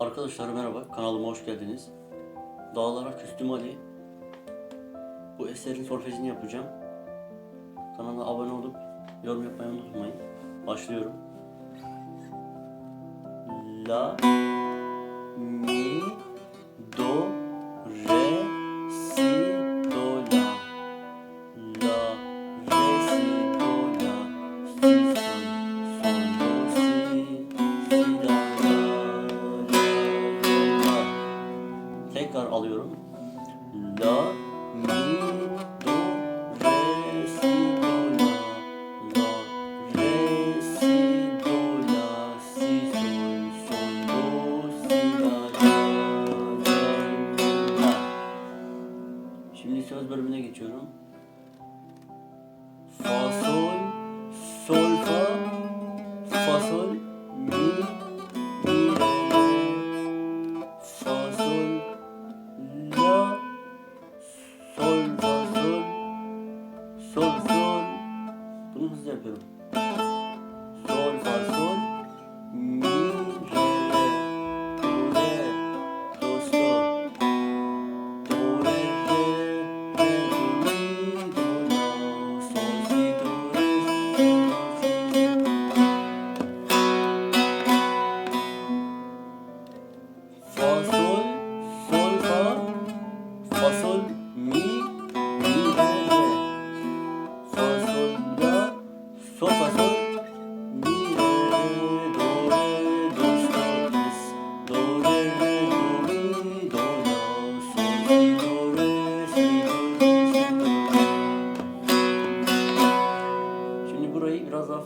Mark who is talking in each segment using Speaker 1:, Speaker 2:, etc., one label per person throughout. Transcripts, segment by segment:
Speaker 1: Arkadaşlar merhaba, kanalıma hoş geldiniz. Dağlara Küstüm Ali. Bu eserin solfejini yapacağım. Kanala abone olup yorum yapmayı unutmayın. Başlıyorum. La, alıyorum. La, mi, do, re, si, do, la. La, re, si, do, la. Si, sol, sol, do, si, la, la, la, la. Şimdi söz bölümüne geçiyorum. Fa, sol, sol. Bunu hızlı yapıyorum. Sol, fa, sol,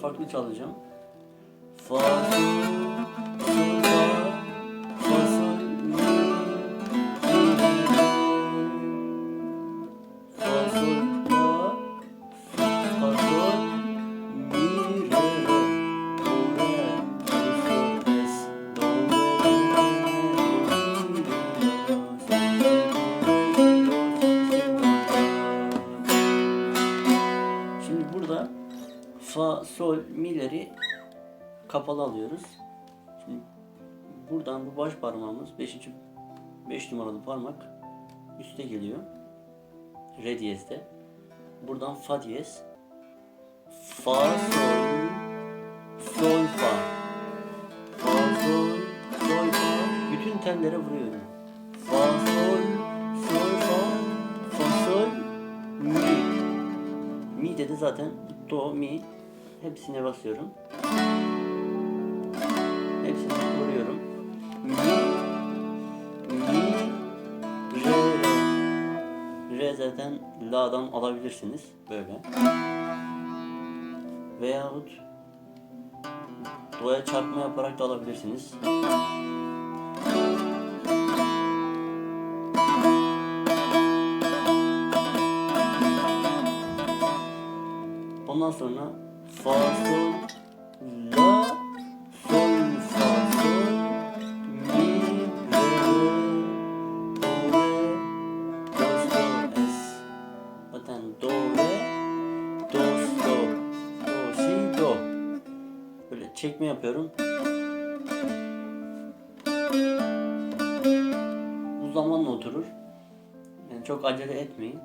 Speaker 1: farklı çalacağım. Fa, fa, sol, mi'leri kapalı alıyoruz. Şimdi buradan bu baş parmağımız 5. 5 numaralı parmak üste geliyor. Re diyezde. Buradan fa diyez. Fa, sol, sol, fa. Fa, sol, sol, fa. Bütün tellere vuruyorum. Mi dedi zaten do, mi. Hepsine basıyorum. Hepsini vuruyorum. Mi, mi, re, re. Re zaten la'dan alabilirsiniz böyle. Veyahut do'ya çarpma yaparak da alabilirsiniz. Ondan sonra fa sol la sol fa sol mi re do re do sol es. Zaten do re do sol do si do böyle çekme yapıyorum. Bu zamanla oturur. Yani çok acele etmeyin.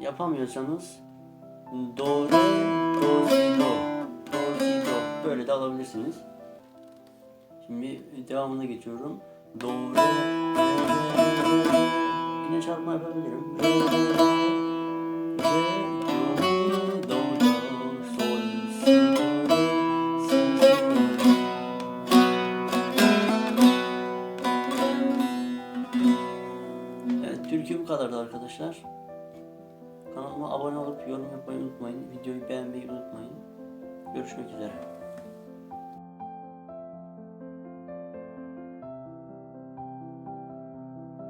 Speaker 1: Yapamıyorsanız do re do si do do si do böyle de alabilirsiniz. Şimdi devamına geçiyorum. Do re re re yine çarpma yapabilirim. Re re do do do do do Evet türkü bu kadardı arkadaşlar. Kanalıma abone olup yorum yapmayı unutmayın. Videoyu beğenmeyi unutmayın. Görüşmek üzere.